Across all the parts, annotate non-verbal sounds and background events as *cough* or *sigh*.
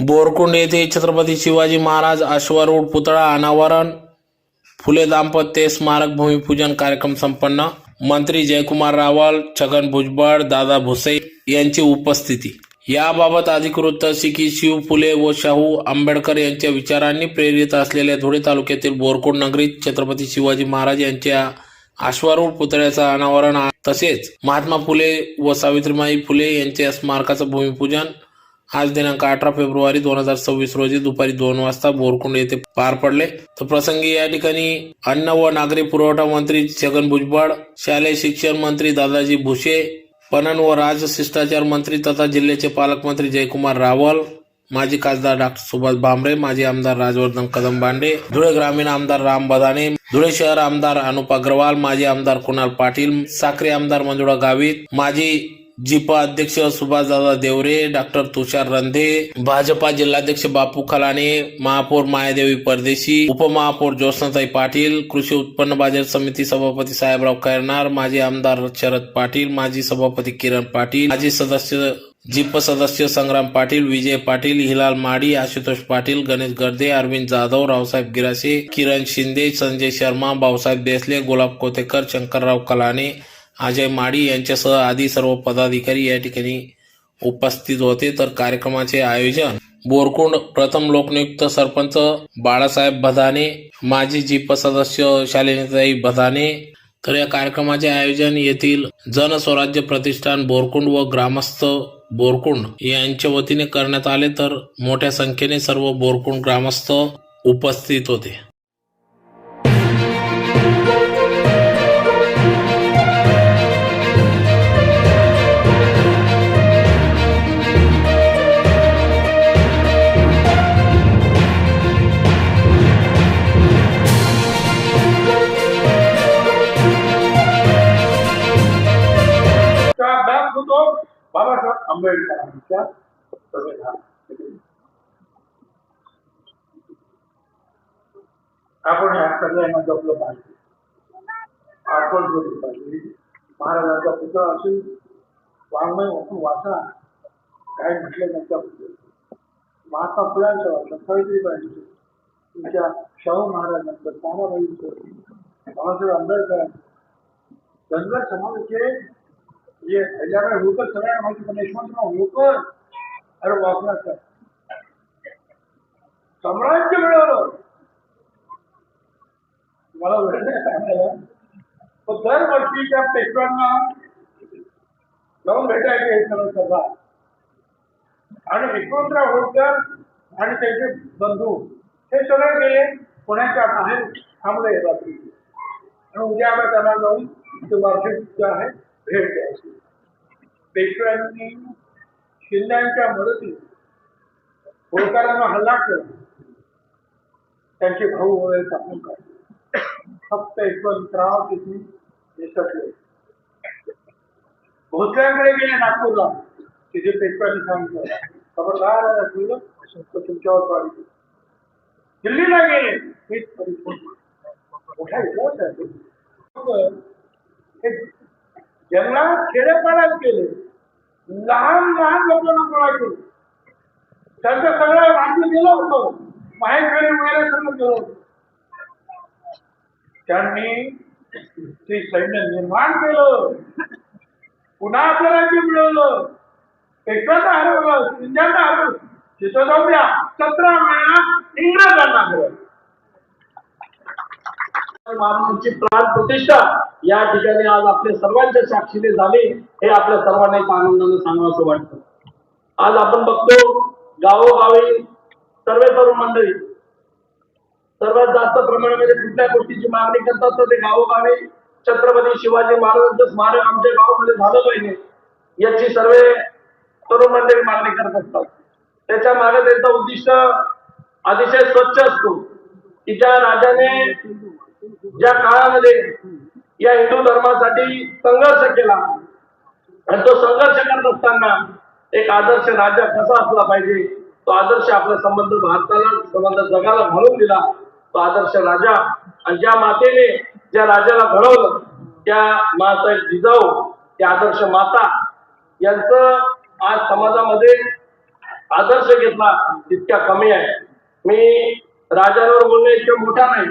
बोरकुंड येथे छत्रपती शिवाजी महाराज अश्वारूढ पुतळा अनावरण फुले दाम्पत्य स्मारक भूमिपूजन कार्यक्रम संपन्न. मंत्री जयकुमार रावल छगन भुजबळ दादा भुसे यांची उपस्थिती. याबाबत अधिकृत अशी शिव फुले व शाहू आंबेडकर यांच्या विचारांनी प्रेरित असलेल्या धुळे तालुक्यातील बोरकुंड नगरीत छत्रपती शिवाजी महाराज यांच्या अश्वारूढ पुतळ्याचं अनावरण तसेच महात्मा फुले व सावित्रीमाई फुले यांच्या स्मारकाचं भूमिपूजन आज दिनांक अठरा फेब्रुवारी दोन हजार सव्वीस रोजी दुपारी दोन वाजता बोरकुंड येथे पार पडले. तर प्रसंगी या ठिकाणी अन्न व नागरी पुरवठा मंत्री छगन भुजबळ शालेय शिक्षण मंत्री दादाजी भुसे पणन व राजशिष्टाचार मंत्री तथा जिल्ह्याचे पालकमंत्री जयकुमार रावल माजी खासदार डॉक्टर सुभाष भामरे माजी आमदार राजवर्धन कदम बांडे धुळे ग्रामीण आमदार राम बदाने धुळे शहर आमदार अनुप अग्रवाल माजी आमदार कुणाल पाटील साखरे आमदार मंजुळा गावित माजी जिपा अध्यक्ष सुभाषदादा देवरे डॉक्टर तुषार रंधे भाजपा जिल्हाध्यक्ष बापू खलाने महापौर मायादेवी परदेशी उपमहापौर ज्योत्नाताई पाटील कृषी उत्पन्न बाजार समिती सभापती साहेबराव खैरनार माजी आमदार शरद पाटील माजी सभापती किरण पाटील माजी सदस्य जिप सदस्य संग्राम पाटील विजय पाटील हिलाल माडी आशुतोष पाटील गणेश गर्दे अरविंद जाधव रावसाहेब गिरासे किरण शिंदे संजय शर्मा भाऊसाहेब देसले गुलाब कोतेकर शंकरराव कलाने अजय माडी यांच्यासह आदी सर्व पदाधिकारी या ठिकाणी उपस्थित होते. तर कार्यक्रमाचे आयोजन बोरकुंड प्रथम लोकनियुक्त सरपंच बाळासाहेब भदाने माजी जीप सदस्य शालिनीताई भदाने तर या कार्यक्रमाचे आयोजन येथील जनस्वराज्य प्रतिष्ठान बोरकुंड व ग्रामस्थ बोरकुंड यांच्या वतीने करण्यात आले. तर मोठ्या संख्येने सर्व बोरकुंड ग्रामस्थ उपस्थित होते. आपण ह्या सगळ्यांना जपलं पाहिजे. आठवण केली पाहिजे. महाराजांचा पुतळा असून वाङ्मय वाचून वाचा काय म्हटलं त्यांच्याबद्दल महात्मा फुलांचं वाचलं सावित्रीबाईंचं तुमच्या शाहू महाराजांचं तानाबाईंचं बाबासाहेब आंबेडकरांचं. धनगर समाजाचे म्हणजे जे ह्याच्याकडे होतं सगळ्यांना माहिती पण यशवंतराव होतं अरे वापराचं साम्राज्य मिळवलं. मला वेळ नाही सांगायला पण दरवर्षी त्या पेशव्यांना जाऊन भेटायचे हे सगळं सभा आणि यशवंतराव होळकर आणि त्यांचे बंधू हे सगळे गेले पुण्याच्या बाहेर थांबले रात्री. आणि उद्या आम्ही त्यांना जाऊन ते वार्षिक आहे भेट द्यायची. पेशव्यांनी शिंद्यांच्या मदतीत होळकरांना हल्ला केला. त्यांचे भाऊ वगैरे कापून काढले. फक्त यशवंतराव तिथे निसटले भोसल्यांकडे गेले नागपूरला तिथे पेशव्यांनी सांगितलं खबरदार तुमच्यावर स्वारी दिल्लीला गेले हेच तो. जंगलात खेडेपाड्यात गेले लहान लहान लोकांना केलं त्यांचं सगळं राज्य गेलं होतं माहीत घरी वगैरे सगळं गेलं होतं त्यांनी ते सैन्य निर्माण केलं. पुन्हा आपलं राज्य मिळवलं. एकदाच हरवलं सिंध्यांना हरवलं. तिथं जाऊ द्या सतरा महिना इंग्रजांना हरवलं. महाराजांची प्राण प्रतिष्ठा या ठिकाणी आज आपल्या सर्वांच्या साक्षीने झाली. हे आपल्या सर्वांना एक आनंदाने सांगावं वाटतं. आज आपण बघतो गावोगावी सर्व तरुण मंडळी सर्वात जास्त प्रमाणामध्ये कुठल्या गोष्टीची मागणी करतात तर ते गावोगावी छत्रपती शिवाजी महाराजांचं स्मारक आमच्या गावामध्ये झालं पाहिजे. याची सर्व तरुण मंडळी मागणी करत असतात. त्याच्यामागे त्यांचा उद्दिष्ट अतिशय स्वच्छ असतो की ज्या राजाने ज्या काळामध्ये या हिंदू धर्मासाठी संघर्ष केला आणि तो संघर्ष करत असताना एक आदर्श राजा कसा असला पाहिजे? तो आदर्श आपला संबंध भारताला संबंध जगाला घालून दिला. तो आदर्श राजा. आणि ज्या मातेने ज्या राजाला घडवलं त्या माता जिजाऊ त्या आदर्श माता यांचं आज समाजामध्ये आदर्श घेतला तितक्या कमी आहे. मी राजांवर बोलणं इतकं मोठा नाही.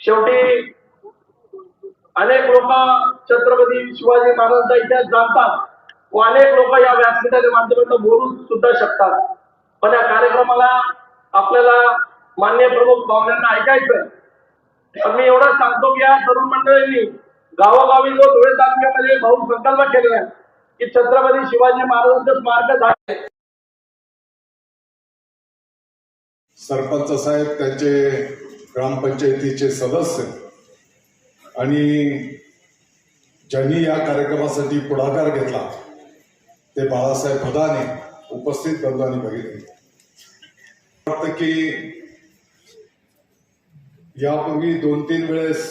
शेवटी अनेक लोक छत्रपती शिवाजी महाराजांचा इतिहास जाणतात व अनेक लोक या व्यासपीठाच्या माध्यमातून बोलू सुद्धा शकतात. पण या कार्यक्रमाला आपल्याला मान्य प्रमुख पाहुण्यांना ऐकायचं. पण मी एवढं सांगतो की या तरुण मंडळींनी गावोगावी जो धुळे तालुक्यामध्ये भाऊ संकल्प केलेला आहे की छत्रपती शिवाजी महाराजांचं स्मारक झाले. सरपंच साहेब त्यांचे ग्रामपंचायतीचे सदस्य आणि ज्यांनी या कार्यक्रमासाठी पुढाकार घेतला ते बाळासाहेब भदाने उपस्थित बंधूंनी बघितले. वाटतं की यापूर्वी दोन तीन वेळेस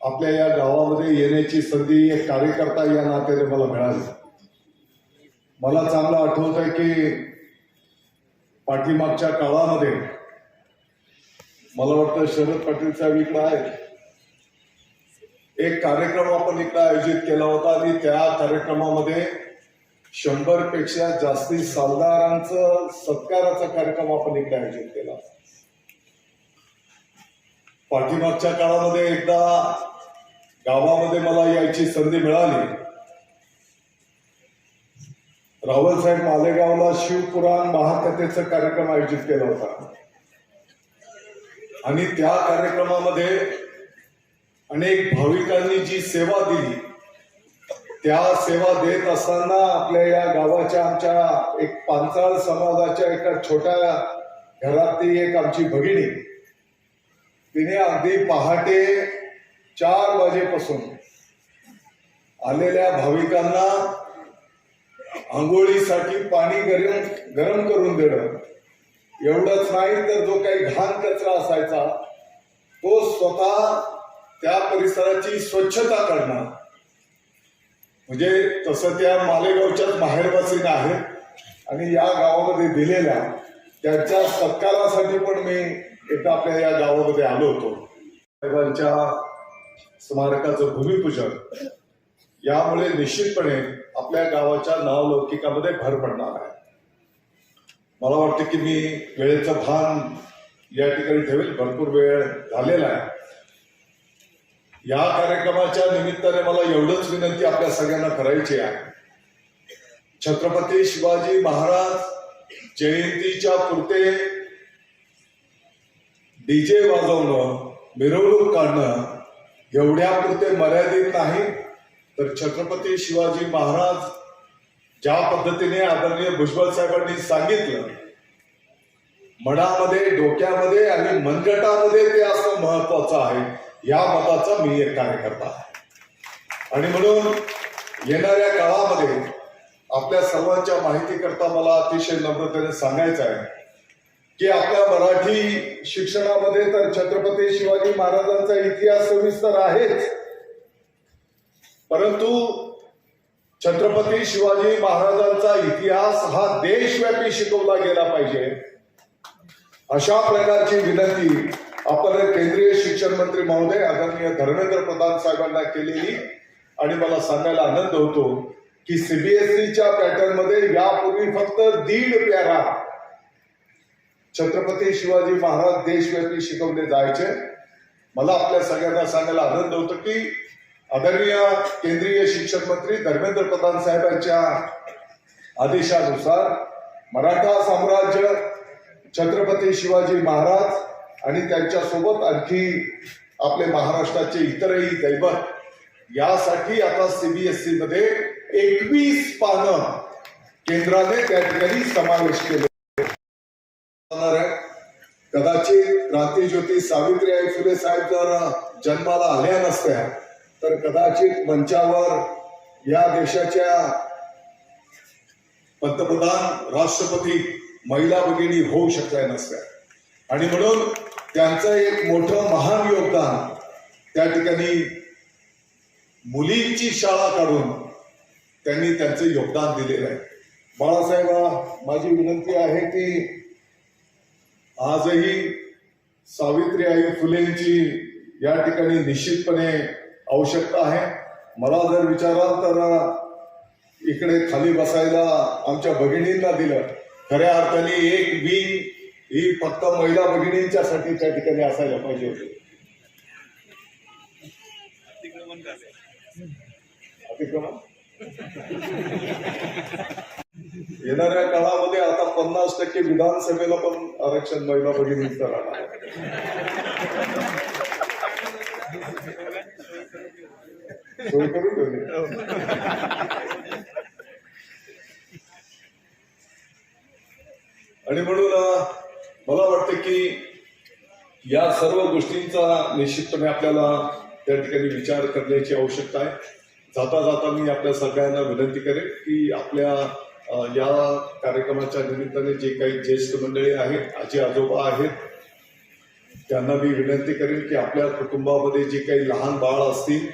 आपल्या या गावामध्ये येण्याची संधी एक कार्यकर्ता या नात्याने मला मिळाली. मला चांगलं आठवत आहे की पाठीमागच्या काळामध्ये मला वाटतं शरद पाटील साहेब इकडं आहेत. एक कार्यक्रम आपण इकडं आयोजित केला होता आणि त्या कार्यक्रमामध्ये शंभरपेक्षा जास्ती सालदारांचं सत्काराचा कार्यक्रम आपण इकडे आयोजित केला पाठीमागच्या काळामध्ये एकदा गावामध्ये मला यायची संधी मिळाली. रावल साहेब मालेगावला शिवपुराण महाकथेचा कार्यक्रम आयोजित केला होता. आणि त्या कार्यक्रमामध्ये अनेक भाविकांनी जी सेवा दिली त्या सेवा देत असताना आपल्या या गावाच्या आमच्या एक पांचाळ समाजाच्या एका छोट्या घरातली एक आमची भगिनी तिने अगदी पहाटे चार वाजेपासून आलेल्या भाविकांना आंघोळीसाठी पाणी गरम गरम करून देणं. एवढंच नाही तर जो काही घाण कचरा असायचा तो स्वतः त्या परिसराची स्वच्छता करणं. म्हणजे तसं त्या मालेगावच्याच बाहेरवासीन आहेत आणि या गावामध्ये दिलेल्या त्यांच्या सत्कारासाठी पण मी एकदा आपल्या या गावामध्ये आलो होतो. साहेबांच्या स्मारकाचं भूमिपूजन. यामुळे निश्चितपणे आपल्या गावाच्या नावलौकिकामध्ये भर पडणार आहे. मला वाटतं की मी वेळेचं भान या ठिकाणी ठेवेल. भरपूर वेळ झालेला आहे. या कार्यक्रमाच्या निमित्ताने मला एवढंच विनंती आपल्या सगळ्यांना करायची आहे. छत्रपती शिवाजी महाराज जयंतीच्या पुरते डीजे वाजवणं मिरवणूक काढणं एवढ्यापुरते मर्यादित नाही. तर छत्रपती शिवाजी महाराज ज्या पद्धतीने आदरणीय भुजबळ साहेबांनी सांगितलं मनामध्ये डोक्यामध्ये आणि मनगटामध्ये ते असं महत्वाचं आहे या मताचा मी एक कार्यकर्ता आहे. आणि म्हणून येणाऱ्या काळामध्ये आपल्या सर्वांच्या माहितीकरता मला अतिशय नम्रतेने सांगायचं आहे की आपल्या मराठी शिक्षणामध्ये तर छत्रपती शिवाजी महाराजांचा इतिहास सविस्तर आहेच. परंतु छत्रपती शिवाजी महाराजांचा इतिहास हा देशव्यापी शिकवला गेला पाहिजे. अशा प्रकारची विनंती आपण केंद्रीय शिक्षण मंत्री महोदय आदरणीय धर्मेंद्र प्रधान साहेबांना केलेली. आणि मला सांगायला आनंद होतो की सीबीएसईच्या पॅटर्नमध्ये यापूर्वी फक्त दीड प्यारा छत्रपती शिवाजी महाराज देशव्यापी शिकवले जायचे. मला आपल्या सगळ्यांना सांगायला आनंद होतो की आदरणीय केंद्रीय शिक्षण मंत्री धर्मेंद्र प्रधान साहेबांच्या आदेशानुसार मराठा साम्राज्य छत्रपती शिवाजी महाराज आणि त्यांच्यासोबत आणखी आपले महाराष्ट्राचे इतरही दैवत यासाठी आता सीबीएसई मध्ये एकवीस पानं केंद्राने त्या ठिकाणी समावेश केले. होणार आहे. कदाचित क्रांतीज्योती सावित्रीबाई फुले साहेब जर जन्माला आल्या नसत्या तर कदाचित मंचावर या देशाच्या पंतप्रधान राष्ट्रपती महिला भगिनी होऊ शकल्या नसत्या आणि म्हणून त्यांचं एक मोठं महान योगदान त्या ठिकाणी मुलींची शाळा काढून त्यांनी त्यांचं योगदान दिलेलं आहे बाळासाहेब माझी विनंती आहे की आजही सावित्रीबाई फुलेंची या ठिकाणी निश्चितपणे आवश्यकता आहे. मला जर विचाराल तर इकडे खाली बसायला आमच्या भगिनींना दिलं. खऱ्या अर्थाने एक विंग ही फक्त महिला भगिनींच्यासाठी त्या ठिकाणी असायला पाहिजे होती. अतिक्रमण? *laughs* येणाऱ्या काळामध्ये आता पन्नास टक्के विधानसभेला पण आरक्षण महिला भगिनीच राहणार सोय करून ठेवली. आणि म्हणून मला वाटतं की या सर्व गोष्टींचा निश्चितपणे आपल्याला त्या ठिकाणी विचार करण्याची आवश्यकता आहे जाता जाता मी आपल्या सगळ्यांना विनंती करेन की आपल्या या कार्यक्रमाच्या निमित्ताने जे काही ज्येष्ठ मंडळी आहेत आजी आजोबा आहेत त्यांना मी विनंती करेन की आपल्या कुटुंबामध्ये जे काही लहान बाळ असतील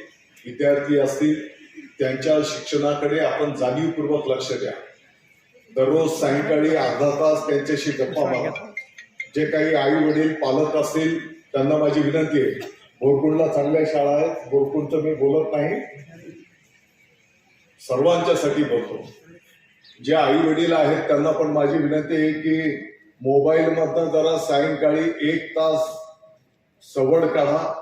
विद्यार्थी असतील त्यांच्या शिक्षणाकडे आपण जाणीवपूर्वक लक्ष द्या. दररोज सायंकाळी अर्धा तास त्यांच्याशी गप्पा मारा. जे काही आई वडील पालक असतील त्यांना माझी विनंती आहे. बोरकुंडला चांगल्या शाळा आहेत बोरकुंडचं मी बोलत नाही. सर्वांच्यासाठी बोलतो. जे आई वडील आहेत त्यांना पण माझी विनंती आहे की मोबाईल मधनं जरा सायंकाळी एक तास सवड काढा.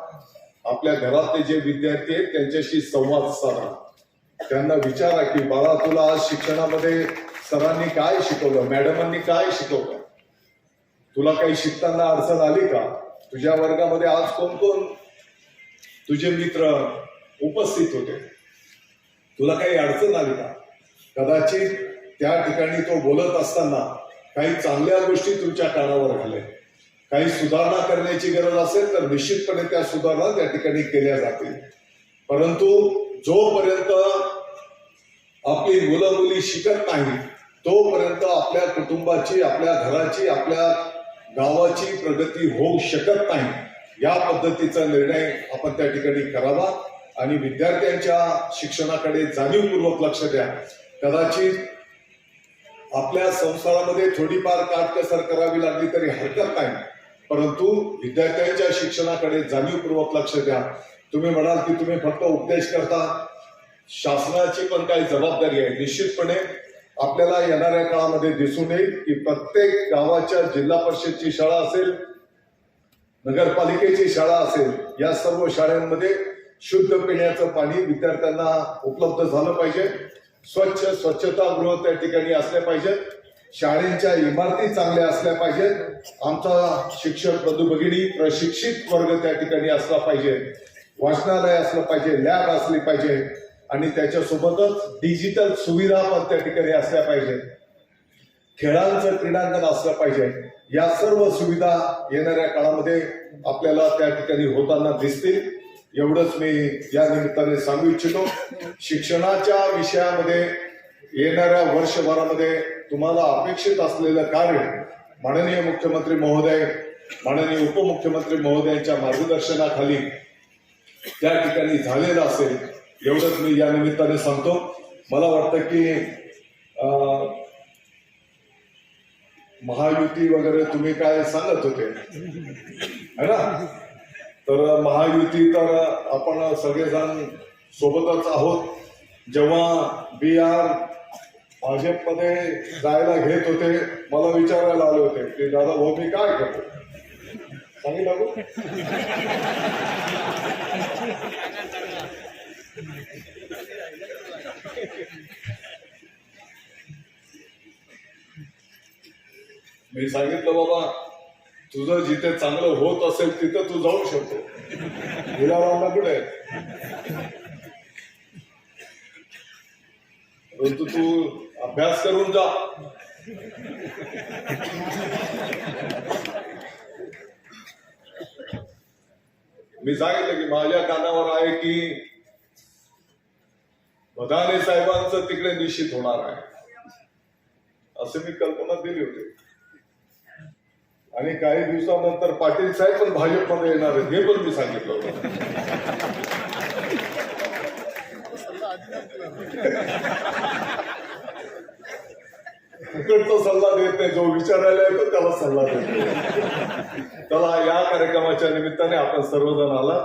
आपल्या घरातले जे विद्यार्थी आहेत त्यांच्याशी संवाद साधा. त्यांना विचारा की बाळा तुला आज शिक्षणामध्ये सरांनी काय शिकवलं? मॅडमांनी काय शिकवलं? तुला काही शिकताना अडचण आली का? तुझ्या वर्गामध्ये आज कोण कोण तुझे मित्र उपस्थित होते? तुला काही अडचण आली का? कदाचित त्या ठिकाणी तो बोलत असताना काही चांगल्या गोष्टी तुमच्या कानावर घाल्या काही सुधारणा करण्याची गरज असेल तर निश्चितपणे त्या सुधारणा त्या ठिकाणी केल्या जातील. परंतु जोपर्यंत आपली मुलं मुली शिकत नाही तोपर्यंत आपल्या कुटुंबाची आपल्या घराची आपल्या गावाची प्रगती होऊ शकत नाही. या पद्धतीचा निर्णय आपण त्या ठिकाणी करावा आणि विद्यार्थ्यांच्या शिक्षणाकडे जाणीवपूर्वक लक्ष द्या. कदाचित आपल्या संसारामध्ये थोडीफार काटकसर करावी लागली तरी हरकत नाही. परंतु विद्यार्थ्यांच्या शिक्षणाकडे जाणीवपूर्वक लक्ष द्या. तुम्ही म्हणाल की तुम्ही फक्त उपदेश करता. शासनाची पण काही जबाबदारी आहे. निश्चितपणे आपल्याला येणाऱ्या काळामध्ये दिसून येईल की प्रत्येक गावाच्या जिल्हा परिषदची शाळा असेल नगरपालिकेची शाळा असेल या सर्व शाळांमध्ये शुद्ध पिण्याचं पाणी विद्यार्थ्यांना उपलब्ध झालं पाहिजे. स्वच्छ स्वच्छतागृह त्या ठिकाणी असल्या पाहिजेत. शाळेच्या इमारती चांगल्या असल्या पाहिजेत. आमचा शिक्षक बंधू भगिनी प्रशिक्षित वर्ग त्या ठिकाणी असला पाहिजे. वाचनालय असलं पाहिजे लॅब असली पाहिजे. आणि त्याच्यासोबतच डिजिटल सुविधा पण त्या ठिकाणी असल्या पाहिजेत. खेळांचं क्रीडांगण असलं पाहिजे. या सर्व सुविधा येणाऱ्या काळामध्ये आपल्याला त्या ठिकाणी होताना दिसतील. एवढंच मी या निमित्ताने सांगू इच्छितो. शिक्षणाच्या विषयामध्ये येणाऱ्या वर्षभरामध्ये तुम्हाला अपेक्षित असलेलं कार्य माननीय मुख्यमंत्री महोदय माननीय उपमुख्यमंत्री महोदयांच्या मार्गदर्शनाखाली त्या ठिकाणी झालेलं असेल एवढंच मी या निमित्ताने सांगतो. मला वाटतं की अं, महायुती वगैरे तुम्ही काय सांगत होते? है ना? तर महायुती तर आपण सगळेजण सोबतच आहोत. जेव्हा बी आर भाजपमध्ये जायला घेत होते मला विचारायला आले होते की दादा भाऊ मी काय करतो? सांगितलं मी सांगितलं बाबा तुझं जिथे चांगलं होत असेल तिथं तू जाऊ शकतो. हिरारामला कुठे? परंतु तू अभ्यास करून जा. मी सांगितलं की माझ्या कानावर आहे की बदाने साहेबांचं तिकडे निश्चित होणार आहे. असं मी कल्पना दिली होती. आणि काही दिवसानंतर पाटील साहेब पण भाजपमध्ये येणार आहेत. हे पण मी सांगितलं होतं. सल्ला देत नाही. जो विचारायला येतो त्याला सल्ला देतो चला या कार्यक्रमाच्या निमित्ताने आपण सर्वजण आला.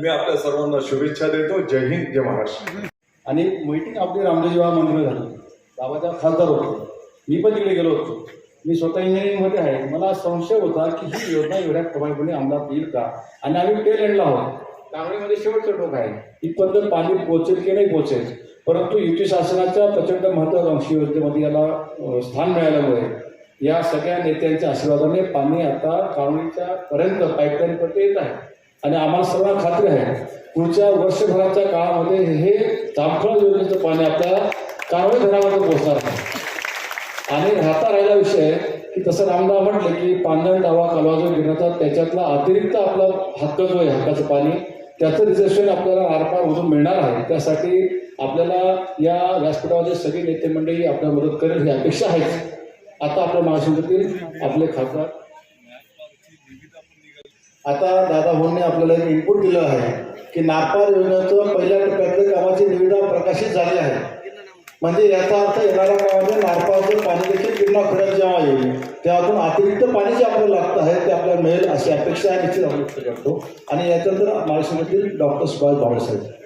मी आपल्या सर्वांना शुभेच्छा देतो. जय हिंद जय महाराष्ट्र. आणि मीटिंग आपली रामदेवजी मंदिर झाली बाबाच्या खासदार होते. मी पण तिकडे गेलो होतो. मी स्वतः इंजिनिअरिंगमध्ये आहे. मला संशय होता की ही योजना एवढ्या प्रभावीपणे अंमलात येईल का? आणि आम्ही टेल एंडला आहोत. कांगडीमध्ये शेवटचं टोक आहे. इथपर्यंत पाणी पोहोचेल की नाही पोहोचेल? परंतु युती शासनाच्या प्रचंड महत्वाकांक्षी योजनेमध्ये याला स्थान मिळाल्यामुळे या सगळ्या नेत्यांच्या आशीर्वादाने पाणी आता कावणीच्या पर्यंत पाईपलाईन पर्यंत येत आहे. आणि आम्हाला सर्वांना खात्री आहे पुढच्या वर्षभराच्या काळामध्ये हे जामफळ योजनेचं पाणी आता कावळी धरामध्ये पोहोचणार आहे. आणि राहता राहिला विषय की तसं रामदाव म्हटलं की पांजण डावा कालवा जो घेण्याचा त्याच्यातला अतिरिक्त आपला हक्क जो आहे हक्काचं पाणी त्याचं रिझर्वेशन आपल्याला आरपार उजून मिळणार आहे. त्यासाठी आपल्याला या व्यासपीठामध्ये सगळी नेते मंडळी आपल्या मदत करेल ही अपेक्षा आहेच आता आपल्या महाराष्ट्रातील आपले खासदार. आता दादा भाऊंनी आपल्याला एक इनपुट दिलं आहे की नागपार योजनेचं पहिल्या टप्प्यातल्या कामाची निविदा प्रकाशित झाली आहे. म्हणजे याचा अर्थ येणाऱ्या काळामध्ये नारपारचं पाणी देखील गिरणा खोऱ्यात जेव्हा येईल तेव्हातून अतिरिक्त पाणी जे आपल्याला लागतं आहे ते आपल्याला मिळेल अशी अपेक्षा आहे निश्चित आपण व्यक्त करतो. आणि याच्यानंतर महाराष्ट्रातील डॉक्टर सुभाष भावळे साहेब